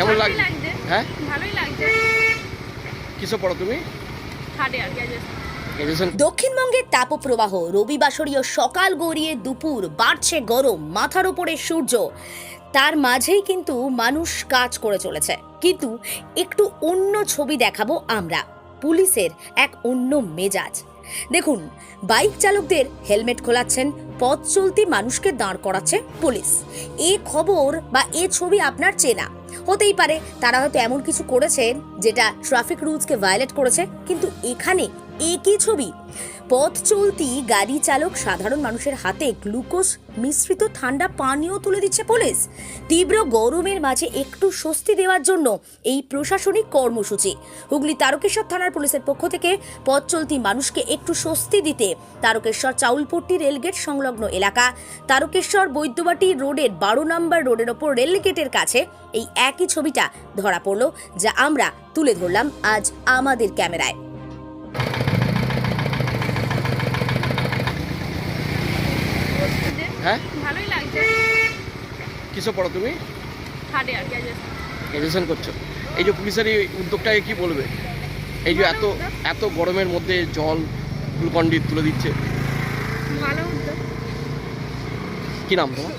কেমন লাগছে? লাগছে। হ্যাঁ? ভালোই লাগছে। কিসে পড়ো তুমি? থার্ড ইয়ার গ্র্যাজুয়েশন গ্র্যাজুয়েশন দক্ষিণবঙ্গের তাপপ্রবাহ রবিবাসরীয় সকাল গড়িয়ে দুপুর বাড়ছে গরম মাথার ওপরে সূর্য। তার মাঝেই কিন্তু মানুষ কাজ করে চলেছে। কিন্তু একটু অন্য ছবি দেখাবো আমরা পুলিশের এক অন্য মেজাজ। দেখুন বাইক চালকদের হেলমেট খোলাচ্ছেন পথ চলতি মানুষকে দাঁড় করাচ্ছে পুলিশ। এ খবর বা এ ছবি আপনার চেনা। হতেই পারে তারা হয়তো এমন কিছু করেছেন যেটা ট্রাফিক রুলসকে ভায়োলেট করেছে, কিন্তু এখানে একই ছবি। পথ চলতি গাড়ি চালক সাধারণ মানুষের হাতে গ্লুকোজ মিশ্রিত ঠান্ডা পানীয় তুলে দিচ্ছে পুলিশ তীব্র গরমের মাঝে একটু স্বস্তি দেওয়ার জন্য এই প্রশাসনিক কর্মসূচি। হুগলি তারকেশ্বর থানার পুলিশের পক্ষ থেকে পথ চলতি মানুষকে একটু স্বস্তি দিতে তারকেশ্বর চাউলপট্টি রেলগেট সংলগ্ন এলাকা, তারকেশ্বর বৈদ্যবাটি রোডের বারো নম্বর রোডের ওপর রেলগেটের কাছে এই একই ছবিটা ধরা পড়ল যা আমরা তুলে ধরলাম আজ আমাদের ক্যামেরায়। হ্যাঁ? ভালোই লাগছে। কিসে পড়ো তুমি? থার্ড ইয়ার গ্র্যাজুয়েশন গ্র্যাজুয়েশন করছ। এই যে পুলিশের এই উদ্যোগটাকে কি বলবে? এই যে এত এত গরমের মধ্যে জল গ্লুকন্ডি তুলে দিচ্ছে। ভালো উদ্যোগ। কি নাম তোমার?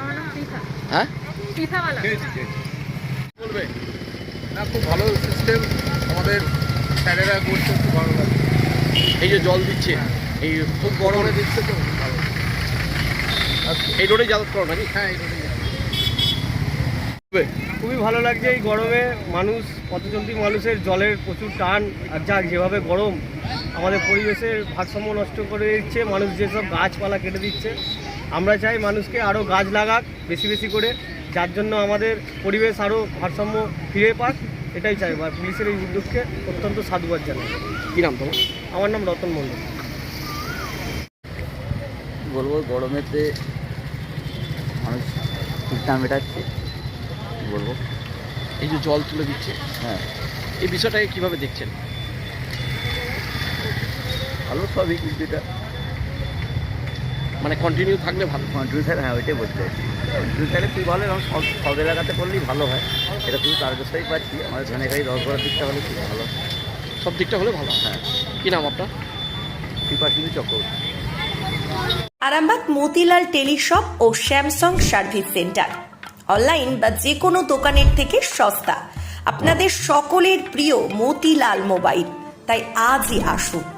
আমার নাম পৃথা হ্যাঁ? পৃথাওয়ালা বলবে না খুব ভালো সিস্টেম আমাদের স্যারেরা করছে খুব ভালো লাগে। এই যে জল দিচ্ছে এই খুব গরমে গরমে দিচ্ছে তো ভালো। এই রোডে যাতায়াত করো নাকি? হ্যাঁ এই। বলবে? খুবই ভালো লাগছে এই গরমে মানুষ পথচলতি মানুষের জলের প্রচুর টান আর যাক যেভাবে গরম আমাদের পরিবেশের ভারসাম্য নষ্ট করে দিচ্ছে মানুষ যেসব গাছপালা কেটে দিচ্ছে আমরা চাই মানুষকে আরও গাছ লাগাক বেশি বেশি করে। যার জন্য আমাদের পরিবেশ আরও ভারসাম্য ফিরে পাক এটাই চাই আর পুলিশের এই উদ্যোগকে অত্যন্ত সাধুবাদ জানাই। কি নাম তোমার? আমার নাম রতন মণ্ডল। বলব গরমেতে মানুষ ঠিকঠাক মেটাচ্ছে বলব। এই যে জল তুলে দিচ্ছে হ্যাঁ। এই বিষয়টাকে কীভাবে দেখছেন? ভালো সবই কিন্তু এটা। মানে কন্টিনিউ থাকলে ভালো। কন্ট্রোল স্যার হ্যাঁ ওইটাই বলতে চাইছি। স্যারে খুব ভালো এবং সব সব এলাকাতে করলেই ভালো হয়। এটা শুধু তারকেশ্বরেই পাচ্ছি। আমাদের দশ করার দিকটা হলে খুব ভালো। সব দিকটা হলে ভালো? হ্যাঁ। কী নাম আপনার? কৃপাশিনী চক্রবর্তী। আরামবাগ মতিলাল টেলিশপ ও স্যামসাং সার্ভিস সেন্টার। অনলাইন বা যে কোনো দোকানের থেকে সস্তা। আপনাদের সকলের প্রিয় মতিলাল মোবাইল। তাই আজই আসুন।